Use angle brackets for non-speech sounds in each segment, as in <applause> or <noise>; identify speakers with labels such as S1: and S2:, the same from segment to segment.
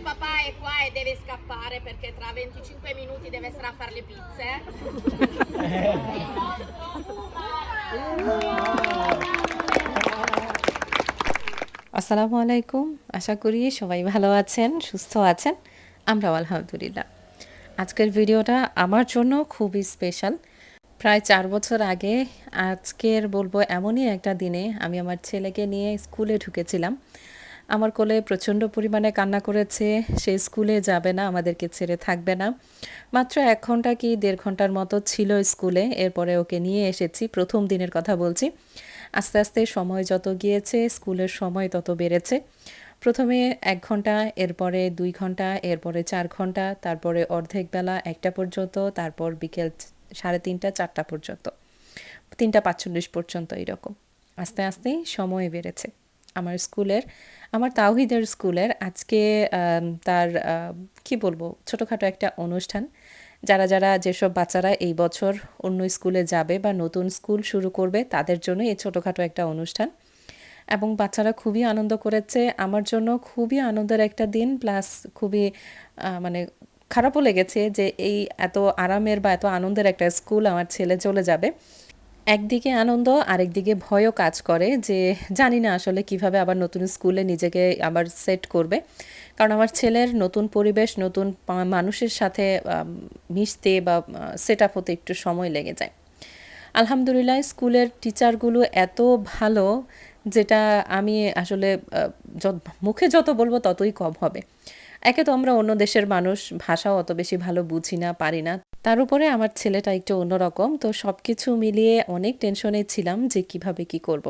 S1: il papà è qua e deve scappare perché tra 25 minuti deve stare a fare le pizze.
S2: আসসালামু আলাইকুম। আশা করি সবাই ভালো আছেন, সুস্থ আছেন। আমরাও আলহামদুলিল্লাহ। আজকের ভিডিওটা আমার জন্য খুবই স্পেশাল প্রায় চার বছর আগে আজকের বলব এমনই একটা দিনে আমি আমার ছেলেকে নিয়ে স্কুলে ঢুকেছিলাম। আমার কোলে প্রচণ্ড পরিমাণে কান্না করেছে, সে স্কুলে যাবে না, আমাদেরকে ছেড়ে থাকবে না। মাত্র এক ঘণ্টা কি দেড় ঘণ্টার মতো ছিল স্কুলে, এরপরে ওকে নিয়ে এসেছি, প্রথম দিনের কথা বলছি। আস্তে আস্তে সময় যত গিয়েছে, স্কুলের সময় তত বেড়েছে। প্রথমে এক ঘণ্টা এরপরে দুই ঘণ্টা এরপরে চার ঘণ্টা তারপরে অর্ধেক বেলা একটা পর্যন্ত, তারপর বিকেল সাড়ে তিনটা, চারটা পর্যন্ত। তিনটা পাঁচচল্লিশ পর্যন্ত এরকম। আস্তে আস্তেই সময় বেড়েছে। আমার স্কুলের, আমার তাওহিদের স্কুলের আজকে তার কি বলব, ছোটোখাটো একটা অনুষ্ঠান। যারা যারা যেসব বাচ্চারা এই বছর অন্য স্কুলে যাবে বা নতুন স্কুল শুরু করবে, তাদের জন্য এই ছোটোখাটো একটা অনুষ্ঠান। এবং বাচ্চারা খুবই আনন্দ করেছে। আমার জন্য খুবই আনন্দের একটা দিন, প্লাস খুবই মানে খারাপও লেগেছে যে এই এত আরামের বা এত আনন্দের একটা স্কুল আমার ছেলে চলে যাবে। একদিকে আনন্দ, আরেকদিকে ভয়ও কাজ করে যে জানি না আসলে কীভাবে আবার নতুন স্কুলে নিজেকে আবার সেট করবে। কারণ আমার ছেলের নতুন পরিবেশ, নতুন মানুষের সাথে মিশতে বা সেট আপ হতে একটু সময় লেগে যায়। আলহামদুলিল্লাহ, স্কুলের টিচারগুলো এত ভালো যেটা আমি আসলে মুখে যত বলব ততই কম হবে। একে তো আমরা অন্য দেশের মানুষ, ভাষাও অত বেশি ভালো বুঝি না, পারি না। তার উপরে আমার ছেলেটা একটু অন্যরকম, তো সব কিছু মিলিয়ে অনেক টেনশনে ছিলাম যে কীভাবে কি করব।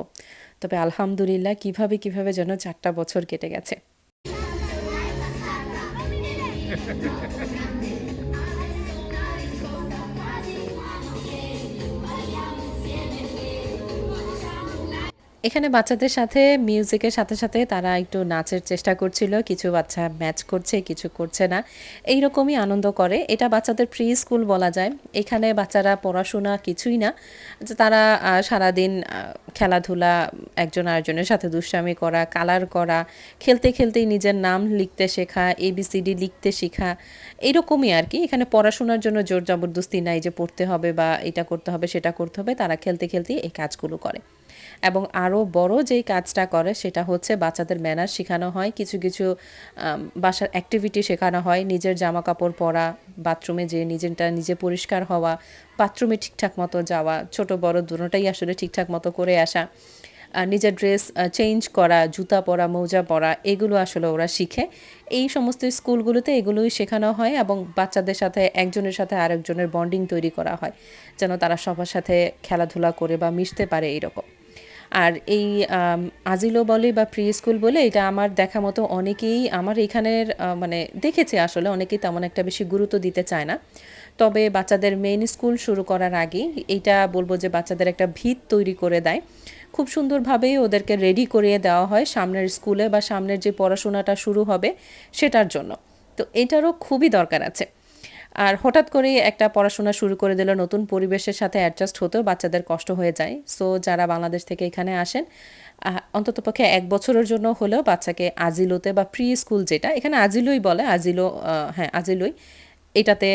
S2: তবে আলহামদুলিল্লাহ কীভাবে কীভাবে যেন চারটা বছর কেটে গেছে এখানে বাচ্চাদের সাথে মিউজিকের সাথে সাথে তারা একটু নাচের চেষ্টা করছিল। কিছু বাচ্চা ম্যাচ করছে, কিছু করছে না। এই রকমই আনন্দ করে। এটা বাচ্চাদের প্রি স্কুল বলা যায়। এখানে বাচ্চারা পড়াশোনা কিছুই না। যে তারা সারাদিন খেলাধুলা, একজন আরেকজনের সাথে দুষ্টামি করা কালার করা, খেলতে খেলতেই নিজের নাম লিখতে শেখা এবিসিডি লিখতে শেখা, এইরকমই আর কি। এখানে পড়াশোনার জন্য জোর জবরদস্তি নাই যে পড়তে হবে বা এটা করতে হবে, সেটা করতে হবে। তারা খেলতে খেলতেই এই কাজগুলো করে। এবং আরও বড় যেই কাজটা করে সেটা হচ্ছে বাচ্চাদের ম্যানার শেখানো হয়। কিছু কিছু বাসার অ্যাক্টিভিটি শেখানো হয়। নিজের জামা কাপড় পরা বাথরুমে যে নিজেরটা নিজে পরিষ্কার হওয়া বাথরুমে ঠিকঠাক মতো যাওয়া, ছোট, বড় দুটোটাই আসলে ঠিকঠাক মতো করে আসা নিজের ড্রেস চেঞ্জ করা, জুতা পরা, মৌজা পরা, এগুলো আসলে ওরা শিখে। এই সমস্ত স্কুলগুলোতে এগুলোই শেখানো হয় এবং বাচ্চাদের সাথে, একজনের সাথে আরেকজনের বন্ডিং তৈরি করা হয়, যেন তারা সবার সাথে খেলাধুলা করে বা মিশতে পারে এইরকম। আর এই আজিলো বলে বা প্রি স্কুল বলে এটা আমার দেখা মতো অনেকেই আমার এখানের মানে দেখেছে আসলে, অনেকেই তেমন একটা বেশি গুরুত্ব দিতে চায় না। তবে বাচ্চাদের মেইন স্কুল শুরু করার আগে এইটা বলব যে বাচ্চাদের একটা ভিত তৈরি করে দেয়। খুব সুন্দরভাবেই ওদেরকে রেডি করিয়ে দেওয়া হয় সামনের স্কুলে বা সামনের যে পড়াশোনাটা শুরু হবে সেটার জন্য। তো এটারও খুবই দরকার আছে। আর হঠাৎ করে একটা পড়াশোনা শুরু করে দিল, নতুন পরিবেশের সাথে অ্যাডজাস্ট হতেও বাচ্চাদের কষ্ট হয়ে যায়। সো যারা বাংলাদেশ থেকে এখানে আসেন অন্ততপক্ষে এক বছরের জন্য হলেও বাচ্চাকে আজিলোতে বা প্রি স্কুল যেটা, এখানে আজিলোই বলে, আজিলো হ্যাঁ আজিলোই, এটাতে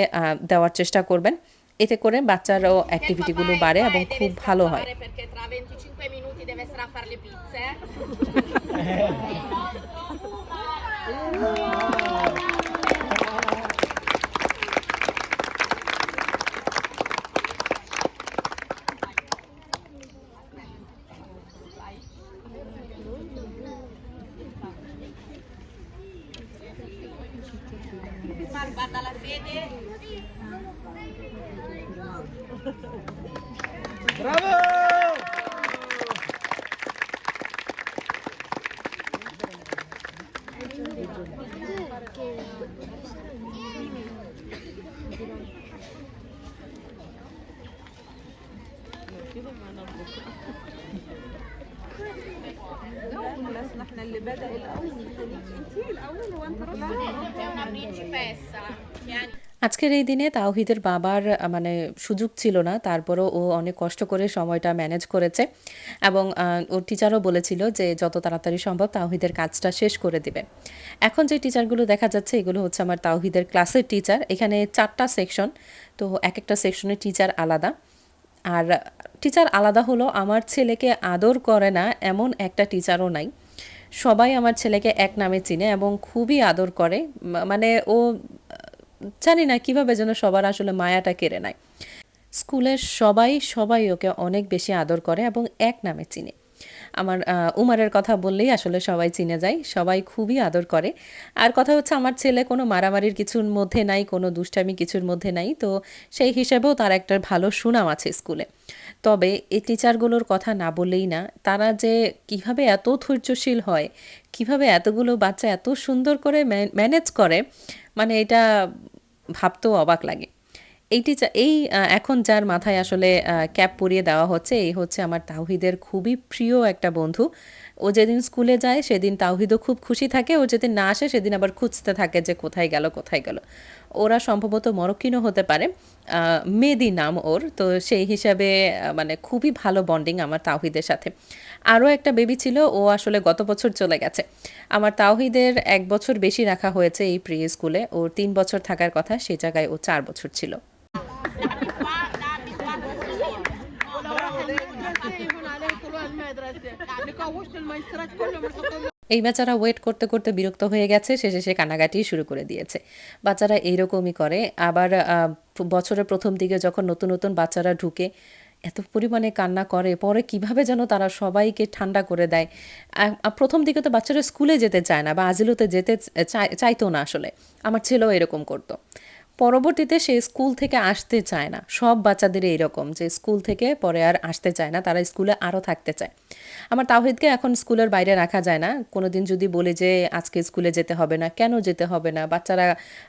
S2: দেওয়ার চেষ্টা করবেন। এতে করে বাচ্চারও অ্যাক্টিভিটিগুলো বাড়ে এবং খুব ভালো হয়।
S1: scappare <laughs> guarda la fede.
S3: خلاص إحنا اللي بدأ
S2: আজকের এই দিনে তাওহিদের বাবার মানে সুযোগ ছিল না, তারপরও ও অনেক কষ্ট করে সময়টা ম্যানেজ করেছে এবং ওর টিচারও বলেছিল যে যত তাড়াতাড়ি সম্ভব তাওহিদের কাজটা শেষ করে দিবে। এখন যে টিচারগুলো দেখা যাচ্ছে, এগুলো হচ্ছে আমার তাওহিদের ক্লাসের টিচার। এখানে চারটা সেকশন, তো এক একটা সেকশনের টিচার আলাদা। আর টিচার আলাদা হলো, আমার ছেলেকে আদর করে না, এমন একটা টিচারও নাই। সবাই আমার ছেলেকে এক নামে চিনে এবং খুবই আদর করে। মানে ও, জানি না কীভাবে যেন সবার আসলে মায়াটা কেড়ে নেয়। স্কুলের সবাই সবাই ওকে অনেক বেশি আদর করে এবং এক নামে চিনে। আমার উমারের কথা বললেই আসলে সবাই চিনে যায়, সবাই খুবই আদর করে। আর কথা হচ্ছে আমার ছেলে কোনো মারামারির কিছুর মধ্যে নাই, কোনো দুষ্টামি কিছুর মধ্যে নাই, তো সেই হিসেবেও তার একটা ভালো সুনাম আছে স্কুলে। তবে এই টিচারগুলোর কথা না বললেই না, তারা যে কীভাবে এত ধৈর্যশীল হয়, কীভাবে এতগুলো বাচ্চা এত সুন্দর করে ম্যানেজ করে মানে এটা ভাবতেও অবাক লাগে। এই টিচার এই এখন যার মাথায় আসলে ক্যাপ পরিয়ে দেওয়া হচ্ছে, এই হচ্ছে আমার তাওহিদের খুবই প্রিয় একটা বন্ধু। ও যেদিন স্কুলে যায়, সেদিন তাওহিদও খুব খুশি থাকে, ও যেদিন না আসে, সেদিন আবার খুঁজতে থাকে যে কোথায় গেল কোথায় গেল। ওরা সম্ভবত মরক্কিনও হতে পারে মেদি নাম ওর, তো সেই হিসাবে মানে খুবই ভালো বন্ডিং আমার তাওহিদের সাথে। আরও একটা বেবি ছিল, ও আসলে গত বছর চলে গেছে। আমার তাওহিদের এক বছর বেশি রাখা হয়েছে এই প্রি স্কুলে ওর তিন বছর থাকার কথা, সে জায়গায় ও চার বছর ছিল। এই বেচারা ওয়েট করতে করতে বিরক্ত হয়ে গেছে, শেষে সে কান্নাকাটি শুরু করে দিয়েছে। বাচ্চারা এইরকমই করে। আবার বছরের প্রথম দিকে যখন নতুন নতুন বাচ্চারা ঢুকে, এত পরিমাণে কান্না করে, পরে কীভাবে যেন তারা সবাইকে ঠান্ডা করে দেয়। প্রথম দিকে তো বাচ্চারা স্কুলে যেতে চায় না বা আজিলোতে যেতে চাইতো না আসলে। আমার ছেলেও এরকম করতো। পরবর্তীতে সে স্কুল থেকে আসতে চায় না। সব বাচ্চাদের এইরকম যে স্কুল থেকে পরে আর আসতে চায় না, তারা স্কুলে আরও থাকতে চায়। আমার তাওহিদকে এখন স্কুলের বাইরে রাখা যায় না। কোনো দিন যদি বলে যে আজকে স্কুলে যেতে হবে না, কেন যেতে হবে না? বাচ্চারা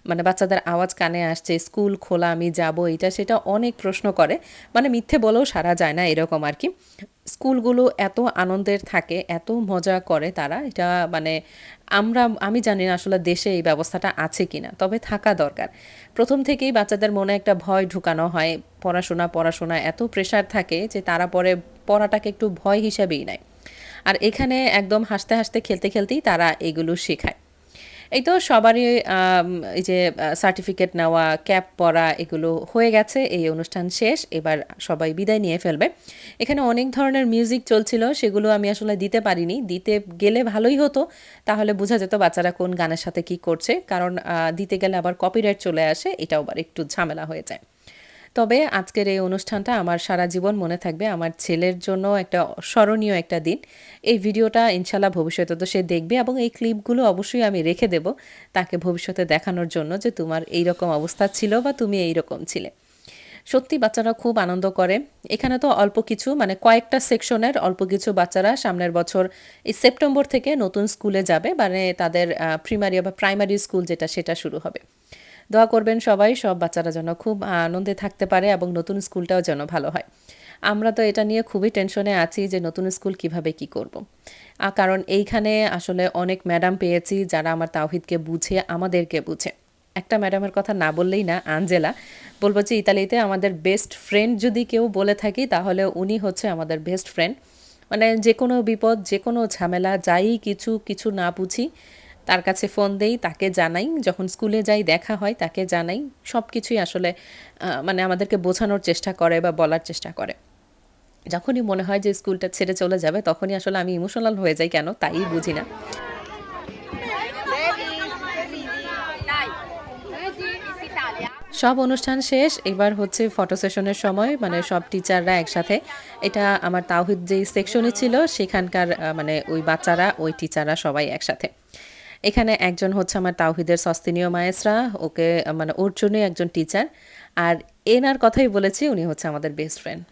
S2: মানে বাচ্চাদের আওয়াজ কানে আসছে, স্কুল খোলা, আমি যাব, এটা সেটা অনেক প্রশ্ন করে। মানে মিথ্যে বলেও সারা যায় না এরকম আর কি। স্কুলগুলো এত আনন্দের থাকে, এত মজা করে তারা, এটা মানে আমরা, আমি জানি না আসলে দেশে এই ব্যবস্থাটা আছে কিনা, তবে থাকা দরকার। প্রথম থেকেই বাচ্চাদের মনে একটা ভয় ঢুকানো হয়, পড়াশোনা পড়াশোনা, এত প্রেশার থাকে যে তারা পরে পড়াটাকে একটু ভয় হিসাবেই নেয়। আর এখানে একদম হাসতে হাসতে খেলতে খেলতেই তারা এগুলো শেখায়। এই তো সবারই এই যে সার্টিফিকেট নেওয়া ক্যাপ পরা এগুলো হয়ে গেছে, এই অনুষ্ঠান শেষ। এবার সবাই বিদায় নিয়ে ফেলবে। এখানে অনেক ধরনের মিউজিক চলছিল, সেগুলো আমি আসলে দিতে পারিনি। দিতে গেলে ভালোই হতো, তাহলে বোঝা যেত বাচ্চারা কোন গানের সাথে কি করছে। কারণ দিতে গেলে আবার কপিরাইট চলে আসে, এটাও আবার একটু ঝামেলা হয়ে যায়। তবে আজকের এই অনুষ্ঠানটা আমার সারা জীবন মনে থাকবে, আমার ছেলের জন্য একটা স্মরণীয় একটা দিন। এই ভিডিওটা ইনশাল্লাহ ভবিষ্যতে তো সে দেখবে এবং এই ক্লিপগুলো অবশ্যই আমি রেখে দেব তাকে ভবিষ্যতে দেখানোর জন্য যে তোমার এই রকম অবস্থা ছিল বা তুমি এই রকম ছিলে। সত্যি বাচ্চারা খুব আনন্দ করে। এখানে তো অল্প কিছু মানে কয়েকটা সেকশনের অল্প কিছু বাচ্চারা সামনের বছর এই সেপ্টেম্বর থেকে নতুন স্কুলে যাবে মানে তাদের প্রিমারি বা প্রাইমারি স্কুল যেটা, সেটা শুরু হবে। দোয়া করবেন সবাই, সব বাচ্চারা যেন খুব আনন্দে থাকতে পারে এবং নতুন স্কুলটাও যেন ভালো হয়। আমরা তো এটা নিয়ে খুবই টেনশনে আছি যে নতুন স্কুল কীভাবে কি করব। কারণ এইখানে আসলে অনেক ম্যাডাম পেয়েছি যারা আমার তাওহিদকে বুঝে, আমাদেরকে বুঝে। একটা ম্যাডামের কথা না বললেই না, আঞ্জেলা। বলব যে ইতালিতে আমাদের বেস্ট ফ্রেন্ড যদি কেউ বলে থাকি, তাহলে উনি হচ্ছে আমাদের বেস্ট ফ্রেন্ড মানে যে কোনো বিপদ, যে কোনো ঝামেলা, যাই কিছু কিছু না বুঝি, তার কাছে ফোন দেই, তাকে জানাই। যখন স্কুলে যাই, দেখা হয়, তাকে জানাই। সব কিছুই আসলে মানে আমাদেরকে বোঝানোর চেষ্টা করে বা বলার চেষ্টা করে। যখনই মনে হয় যে স্কুলটা ছেড়ে চলে যাবে, তখনই আসলে আমি ইমোশনাল হয়ে যাই কেন, তাই বুঝি না। সব অনুষ্ঠান শেষ, এবার হচ্ছে ফটো সেশনের সময় মানে সব টিচাররা একসাথে। এটা আমার তাওহিদ যেই সেকশনে ছিল, সেখানকার মানে ওই বাচ্চারা, ওই টিচাররা সবাই একসাথে। এখানে একজন হচ্ছে আমার তাওহিদের সস্তিনীয় মায়েসরা, ওকে মানে ওর জন্যই একজন টিচার। আর এনার কথাই বলেছি, উনি হচ্ছে আমাদের বেস্ট ফ্রেন্ড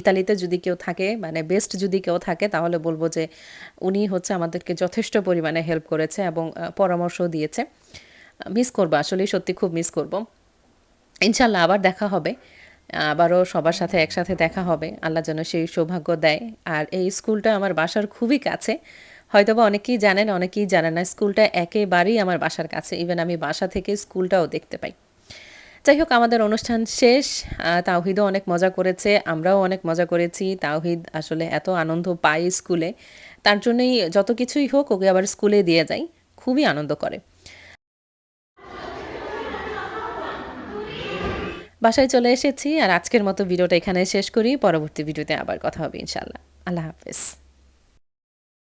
S2: ইতালিতে যদি কেউ থাকে মানে বেস্ট যদি কেউ থাকে, তাহলে বলব যে উনি হচ্ছে আমাদেরকে যথেষ্ট পরিমাণে হেল্প করেছে এবং পরামর্শ দিয়েছে। মিস করব আসলে সত্যি খুব মিস করব। ইনশাল্লাহ আবার দেখা হবে। আবারও সবার সাথে একসাথে দেখা হবে। আল্লাহ যেন সেই সৌভাগ্য দেয়। আর এই স্কুলটা আমার বাসার খুবই কাছে। হয়তোবা অনেকেই জানেন, অনেকেই জানে না, স্কুলটা একেবারেই আমার বাসার কাছে। ইভেন আমি বাসা থেকে স্কুলটাও দেখতে পাই। যাই হোক, আমাদের অনুষ্ঠান শেষ। তাওহিদও অনেক মজা করেছে। আমরাও অনেক মজা করেছি। তাওহিদ আসলে এত আনন্দ পায় স্কুলে। তার জন্যই যত কিছুই হোক ওকে আবার স্কুলে দিয়ে যাই। খুবই আনন্দ করে। বাসায় চলে এসেছি আর আজকের মতো ভিডিওটা এখানে শেষ করি। পরবর্তী ভিডিওতে আবার কথা হবে ইনশাল্লাহ আল্লাহ হাফেজ।